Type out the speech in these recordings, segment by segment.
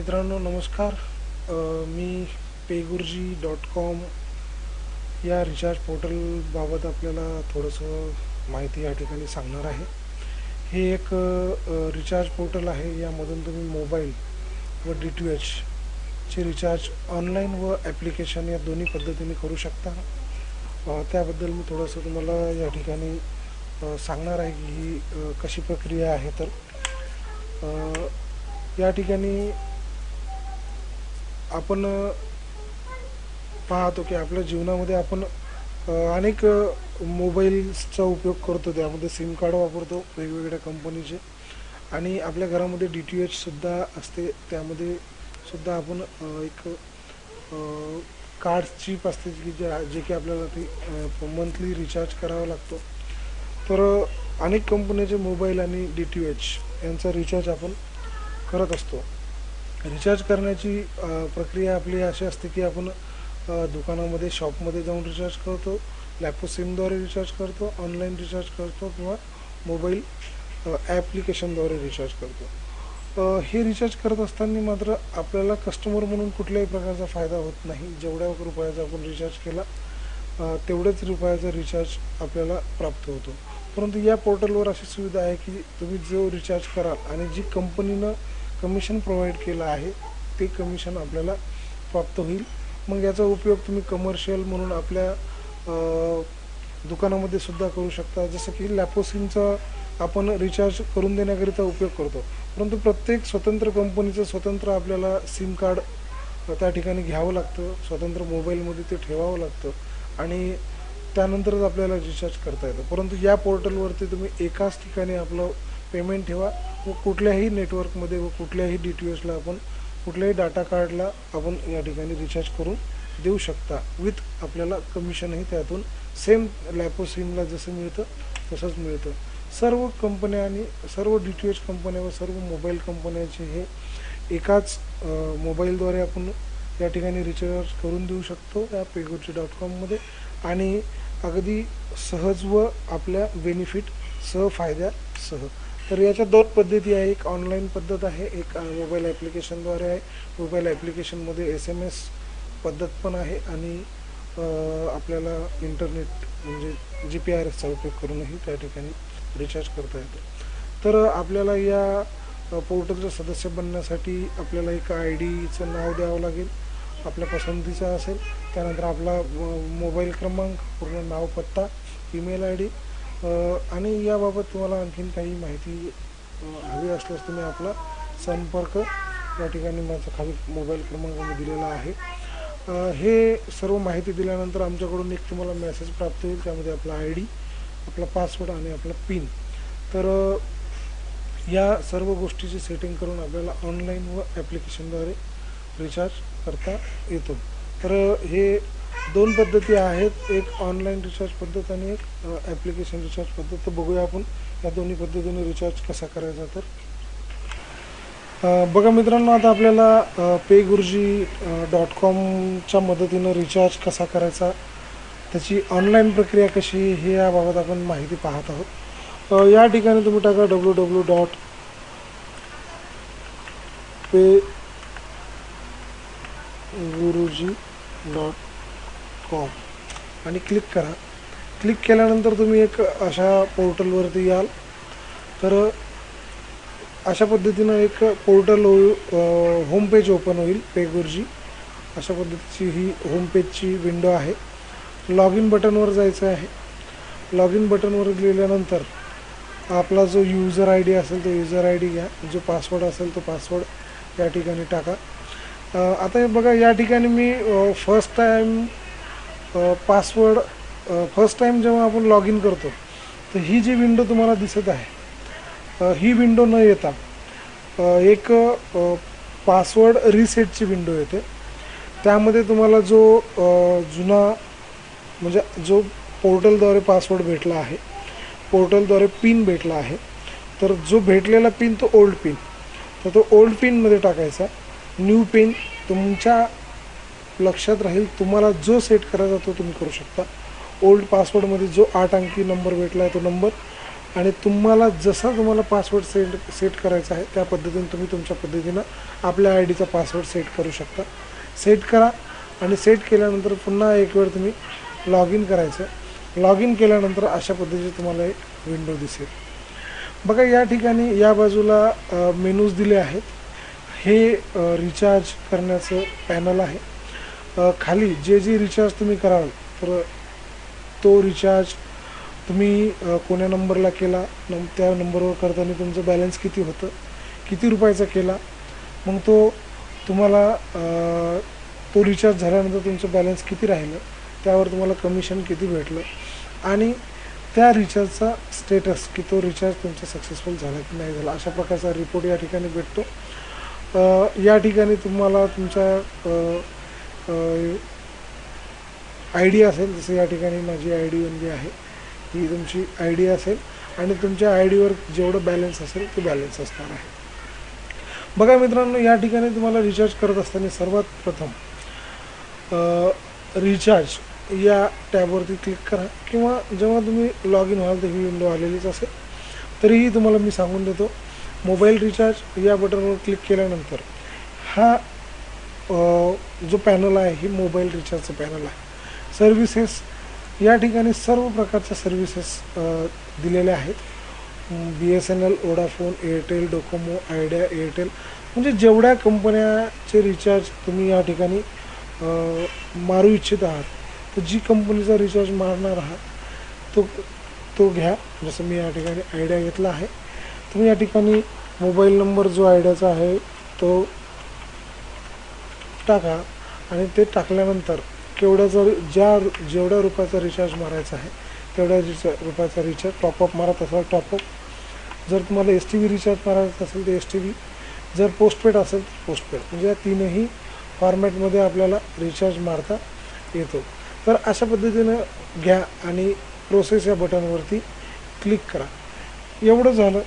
मित्रांनो नमस्कार. मी पेगुर्जी डॉट कॉम या रिचार्ज पोर्टलबाबत आपल्याला थोडंसं माहिती या ठिकाणी सांगणार आहे. हे एक रिचार्ज पोर्टल आहे. यामधून तुम्ही मोबाईल व डी टी एचचे रिचार्ज ऑनलाईन व ॲप्लिकेशन या दोन्ही पद्धतीने करू शकता. त्याबद्दल मी थोडंसं तुम्हाला या ठिकाणी सांगणार आहे की ही कशी प्रक्रिया आहे तर. या ठिकाणी आपण पाहतो की आपल्या जीवनामध्ये आपण अनेक मोबाईल्सचा उपयोग करतो. त्यामध्ये सिम कार्ड वापरतो वेगवेगळ्या कंपनीचे. आणि आपल्या घरामध्ये डी टी एचसुद्धा असते. त्यामध्ये सुद्धा आपण एक कार्ड चीप असते की जे जे की आपल्याला ती मंथली रिचार्ज करावा लागतो. तर अनेक कंपन्याचे मोबाईल आणि डी टी एच यांचा रिचार्ज आपण करत असतो. रिचार्ज करण्याची प्रक्रिया आपली अशी असते की आपण दुकानामध्ये शॉपमध्ये जाऊन रिचार्ज करतो लॅपो सिमद्वारे रिचार्ज करतो ऑनलाईन रिचार्ज करतो किंवा मोबाईल ॲप्लिकेशनद्वारे रिचार्ज करतो. हे रिचार्ज करत असताना मात्र आपल्याला कस्टमर म्हणून कुठल्याही प्रकारचा फायदा होत नाही. जेवढ्या रुपयाचा आपण रिचार्ज केला तेवढेच तेवढ्याच रुपयाचा रिचार्ज आपल्याला प्राप्त होतो. परंतु या पोर्टलवर अशी सुविधा आहे की तुम्ही जो रिचार्ज कराल आणि जी कंपनीनं कमिशन प्रोव्हाइड केलं आहे ते कमिशन आपल्याला प्राप्त होईल. मग याचा उपयोग तुम्ही कमर्शियल म्हणून आपल्या दुकानामध्ये सुद्धा करू शकता. जसं की लॅपोसिनचा आपण रिचार्ज करून देण्याकरिता उपयोग करतो. परंतु प्रत्येक स्वतंत्र कंपनीचं स्वतंत्र आपल्याला सिम कार्ड त्या ठिकाणी घ्यावं लागतं. स्वतंत्र मोबाईलमध्ये ते ठेवावं लागतं. आणि त्यानंतरच आपल्याला रिचार्ज करता येतं. परंतु या पोर्टलवरती तुम्ही एकाच ठिकाणी आपलं पेमेंट ठेवा व कुठल्याही नेटवर्कमध्ये व कुठल्याही डी टी एचला आपण कुठल्याही डाटा कार्डला आपण या ठिकाणी रिचार्ज करून देऊ शकता. विथ आपल्याला कमिशनही त्यातून सेम लॅपो सिमला जसं मिळतं तसंच मिळतं. सर्व कंपन्या आणि सर्व डी टी एच कंपन्या व सर्व मोबाईल कंपन्याचे हे एकाच मोबाईलद्वारे आपण या ठिकाणी रिचार्ज करून देऊ शकतो या पेगोची डॉट कॉममध्ये आणि अगदी सहज व आपल्या बेनिफिट सह फायद्यासह तर याच्या दोन पद्धती आहे. एक ऑनलाईन पद्धत आहे एक मोबाईल ॲप्लिकेशनद्वारे आहे. मोबाईल ॲप्लिकेशनमध्ये एस एम एस पद्धत पण आहे आणि आपल्याला इंटरनेट म्हणजे जी पी आर एसचा उपयोग करूनही त्या ठिकाणी रिचार्ज करता येतं. तर आपल्याला या पोर्टलचं सदस्य बनण्यासाठी आपल्याला एक आय डीचं नाव द्यावं लागेल. आपल्या पसंतीचा असेल. त्यानंतर आपला मोबाईल क्रमांक पूर्ण नाव पत्ता ईमेल आय डी आणि याबाबत तुम्हाला आणखीन काही माहिती हवी असल्यास तुम्ही आपला संपर्क या ठिकाणी माझा खाली मोबाईल क्रमांक मी दिलेला आहे. हे सर्व माहिती दिल्यानंतर आमच्याकडून एक तुम्हाला मेसेज प्राप्त होईल त्यामध्ये आपला आय डी आपला पासवर्ड आणि आपला पिन तर या सर्व गोष्टीची सेटिंग करून आपल्याला ऑनलाईन व ॲप्लिकेशनद्वारे रिचार्ज करता येतो. तर हे दोन पद्धती आहेत. एक ऑनलाईन रिचार्ज पद्धत आणि एक ॲप्लिकेशन रिचार्ज पद्धत. तर बघूया आपण या दोन्ही पद्धतीने रिचार्ज कसा करायचा तर. बघा मित्रांनो आता आपल्याला पे गुरुजी डॉट कॉमच्या मदतीनं रिचार्ज कसा करायचा त्याची ऑनलाईन प्रक्रिया कशी हे याबाबत आपण माहिती पाहत आहोत. या ठिकाणी तुम्ही टाका W W dot pay Guruji dot com आणि क्लिक करा. क्लिक केल्यानंतर तुम्ही एक अशा पोर्टलवरती याल. तर अशा पद्धतीनं एक पोर्टल होम पेज ओपन होईल पेगुरजी अशा पद्धतीची ही होम पेजची विंडो आहे. लॉग इन बटनवर जायचं आहे. लॉग इन बटनवर गेल्यानंतर आपला जो यूजर आय डी असेल तो युजर आय डी घ्या. जो पासवर्ड असेल तो पासवर्ड या ठिकाणी टाका. आता हे बघा या ठिकाणी मी first time password first time जेव्हा आपण लॉग इन करतो तर ही जी विंडो तुम्हाला दिसत आहे ही विंडो न येता एक पासवर्ड रिसेटची विंडो येते. त्यामध्ये तुम्हाला जो जुना म्हणजे जो पोर्टलद्वारे पासवर्ड भेटला आहे पोर्टलद्वारे पिन भेटला आहे तर जो भेटलेला पिन तो ओल्ड पिन तर तो ओल्ड पिनमध्ये टाकायचा. न्यू पिन तुमच्या लक्षात राहील तुम्हाला जो सेट करायचा तो तुम्ही करू शकता. ओल्ड पासवर्डमध्ये जो आठ अंकी नंबर भेटला आहे तो नंबर आणि तुम्हाला जसा तुम्हाला पासवर्ड सेट सेट करायचा आहे त्या पद्धतीने तुम्ही तुमच्या पद्धतीनं आपल्या आय डीचा पासवर्ड सेट करू शकता. सेट करा आणि सेट केल्यानंतर पुन्हा एक वेळ तुम्ही लॉग इन करायचं. लॉग इन केल्यानंतर अशा पद्धतीचे तुम्हाला एक विंडो दिसेल. बघा या ठिकाणी या बाजूला मेनूज दिले आहेत. हे रिचार्ज करण्याचं पॅनल आहे. खाली जे जे रिचार्ज तुम्ही कराल तर तो रिचार्ज तुम्ही कोण्या नंबरला केला नम त्या नंबरवर करताना तुमचं बॅलन्स किती होतं किती रुपयाचा केला मग तो तुम्हाला तो रिचार्ज झाल्यानंतर तुमचं बॅलन्स किती राहिलं त्यावर तुम्हाला कमिशन किती भेटलं आणि त्या रिचार्जचा स्टेटस की तो रिचार्ज तुमचा सक्सेसफुल झाला की नाही झाला अशा प्रकारचा रिपोर्ट या ठिकाणी भेटतो. या ठिकाणी तुम्हाला तुमच्या आय डी असेल जसं या ठिकाणी माझी आय डी म्हणजे आहे ही तुमची आय डी असेल आणि तुमच्या आय डीवर जेवढं बॅलन्स असेल ते बॅलन्स असणार आहे. बघा मित्रांनो या ठिकाणी तुम्हाला रिचार्ज करत असताना सर्वात प्रथम रिचार्ज या टॅबवरती क्लिक करा किंवा जेव्हा तुम्ही लॉग इन व्हाल तर ही विंडो आलेलीच असेल तरीही तुम्हाला मी सांगून देतो मोबाईल रिचार्ज या बटनवर क्लिक केल्यानंतर हा जो पॅनल आहे ही मोबाईल रिचार्जचं पॅनल आहे. सर्व्हिसेस या ठिकाणी सर्व प्रकारच्या सर्व्हिसेस दिलेल्या आहेत. B S N L Vodafone Airtel Docomo Idea Airtel म्हणजे जेवढ्या कंपन्याचे रिचार्ज तुम्ही या ठिकाणी मारू इच्छित आहात तर जी कंपनीचा रिचार्ज मारणार आहात तो तो घ्या. जसं मी या ठिकाणी आयडिया घेतला आहे. तुम्ही या ठिकाणी मोबाईल नंबर जो आयडियाचा आहे तो टाका आणि ते टाकल्यानंतर केवढ्याचा ज्या जेवढ्या रुपयाचा रिचार्ज मारायचा आहे तेवढ्या रिचा रुपयाचा रिचार्ज टॉपअप मारत असाल टॉपअप जर तुम्हाला एस टी व्ही रिचार्ज मारायचा असेल तर एस टी व्ही जर पोस्टपेड असेल तर पोस्टपेड म्हणजे या तीनही फॉर्मॅटमध्ये आपल्याला रिचार्ज मारता येतो. तर अशा पद्धतीनं घ्या आणि प्रोसेस या बटनवरती क्लिक करा. एवढं झालं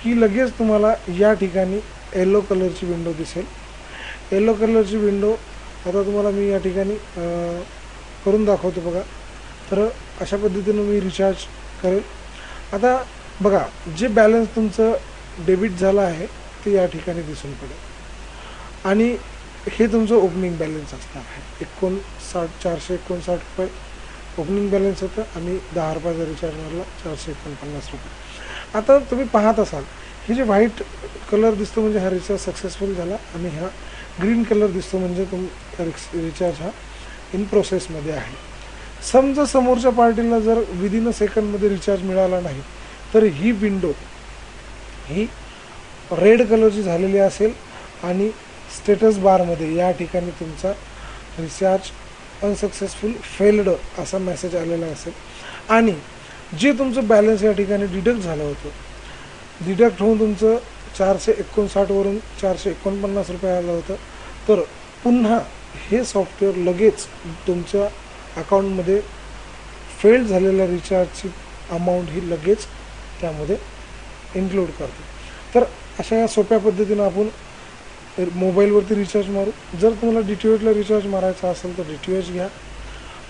की लगेच तुम्हाला या ठिकाणी येलो कलरची विंडो दिसेल. येलो कलरची विंडो आता तुम्हाला मी या ठिकाणी करून दाखवतो बघा. तर अशा पद्धतीनं मी रिचार्ज करेल. आता बघा जे बॅलन्स तुमचं डेबिट झालं आहे ते या ठिकाणी दिसून पडेल. आणि हे तुमचं ओपनिंग बॅलन्स असणार आहे. एकोणसाठ चारशे एकोणसाठ रुपये ओपनिंग बॅलन्स होतं आणि दहा रुपयाचा रिचार्ज मारला चारशे एकोणपन्नास रुपये. आता तुम्ही पाहत असाल हे जे व्हाईट कलर दिसतो म्हणजे हा रिचार्ज सक्सेसफुल झाला आणि हा ग्रीन कलर दिसतो म्हणजे तुम रिचार्ज हा इन प्रोसेसमध्ये आहे. समजा समोरच्या पार्टीला जर विदिन अ सेकंडमध्ये रिचार्ज मिळाला नाही तर ही विंडो ही रेड कलरची झालेली असेल आणि स्टेटस बारमध्ये या ठिकाणी तुमचा रिचार्ज अनसक्सेसफुल फेल्ड असा मेसेज आलेला असेल. आणि जे तुमचं बॅलन्स या ठिकाणी डिडक्ट झालं होतं डिडक्ट होऊन तुमचं चारशे एकोणसाठवरून चारशे एकोणपन्नास रुपये आलं होतं. तर पुन्हा हे सॉफ्टवेअर लगेच तुमच्या अकाउंटमध्ये फेल झालेल्या रिचार्जची अमाऊंट ही लगेच त्यामध्ये इन्क्लूड करते. तर अशा या सोप्या पद्धतीनं आपण मोबाईलवरती रिचार्ज मारू. जर तुम्हाला डी टी एचला रिचार्ज मारायचा असेल तर डी टी एच घ्या.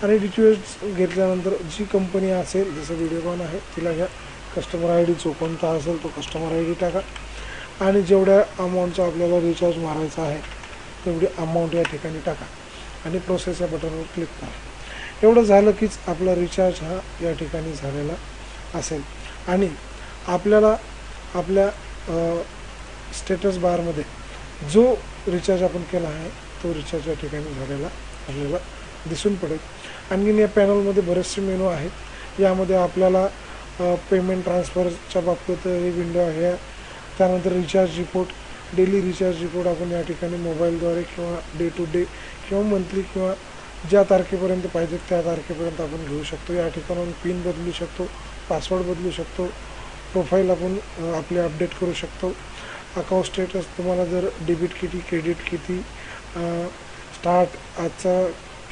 आणि डी टी एच घेतल्यानंतर जी कंपनी असेल जसं व्हिडिओकॉन आहे तिला घ्या. कस्टमर आय डी जो कोणता असेल तो कस्टमर आय डी टाका. आणि जेवढ्या अमाऊंटचा आपल्याला रिचार्ज मारायचा आहे तेवढी अमाऊंट या ठिकाणी टाका. आणि प्रोसेस या बटनवर क्लिक करा. एवढं झालं कीच आपला रिचार्ज हा या ठिकाणी झालेला असेल. आणि आपल्याला आपल्या स्टेटस बारमध्ये जो रिचार्ज आपण केला आहे तो रिचार्ज या ठिकाणी झालेला आपल्याला दिसून पडेल. आणखीन या पॅनलमध्ये बरेचसे मेनू आहेत. यामध्ये आपल्याला पेमेंट ट्रान्सफरच्या बाबतीत ही विंडो आहे. त्यानंतर recharge report daily recharge report आपण या ठिकाणी मोबाईलद्वारे किंवा डे टू डे किंवा मंथली किंवा ज्या तारखेपर्यंत पाहिजे त्या तारखेपर्यंत आपण घेऊ शकतो. या ठिकाणाहून पिन बदलू शकतो पासवर्ड बदलू शकतो प्रोफाईल आपण आपले अपडेट करू शकतो. अकाउंट स्टेटस तुम्हाला जर डेबिट किती क्रेडिट किती स्टार्ट आजचा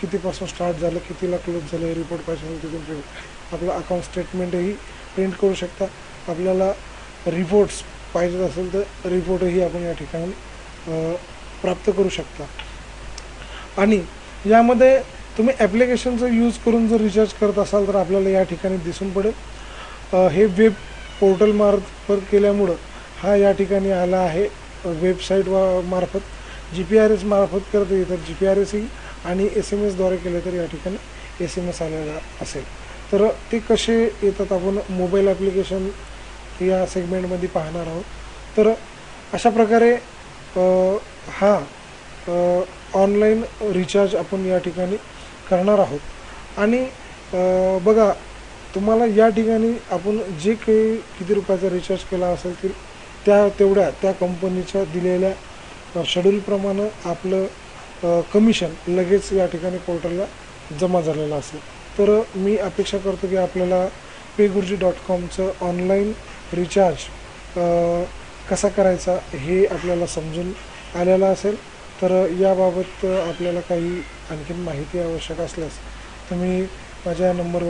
कितीपासून स्टार्ट झालं कितीला क्लोज झालं हे रिपोर्ट पाहिजे असेल तिथून आपलं अकाउंट स्टेटमेंटही प्रिंट करू शकता. आपल्याला रिपोर्ट्स पाहिजेत असेल तर रिपोर्टही आपण या ठिकाणी प्राप्त करू शकता. आणि यामध्ये तुम्ही ॲप्लिकेशनचा यूज करून जर रिचार्ज करत असाल तर आपल्याला या ठिकाणी दिसून पडेल. हे वेब पोर्टल मार्फत केल्यामुळं हा या ठिकाणी आला आहे वेबसाईट वा मार्फत. जी पी आर एस मार्फत करता येईल तर जी पी आर एस आणि एस एम एसद्वारे केलं तर या ठिकाणी एस एम एस आलेला असेल. तर ते कसे येतात आपण मोबाईल ॲप्लिकेशन या सेगमेंटमध्ये पाहणार आहोत. तर अशा प्रकारे हा ऑनलाईन रिचार्ज आपण या ठिकाणी करणार आहोत. आणि बघा तुम्हाला या ठिकाणी आपण जे काही किती रुपयाचा रिचार्ज केला असेल ते त्या तेवढ्या त्या कंपनीच्या दिलेल्या शेड्यूलप्रमाणे आपलं कमिशन लगेच या ठिकाणी पोर्टलला जमा झालेलं असेल. तर मी अपेक्षा करतो की आपल्याला पेगुरुजी डॉट कॉमचं ऑनलाईन रिचार्ज कसा करायचा हे आपल्याला समजून आलेलं असेल तर याबाबत आपल्याला काही आणखीन माहिती आवश्यक असल्यास तुम्ही माझ्या नंबरवर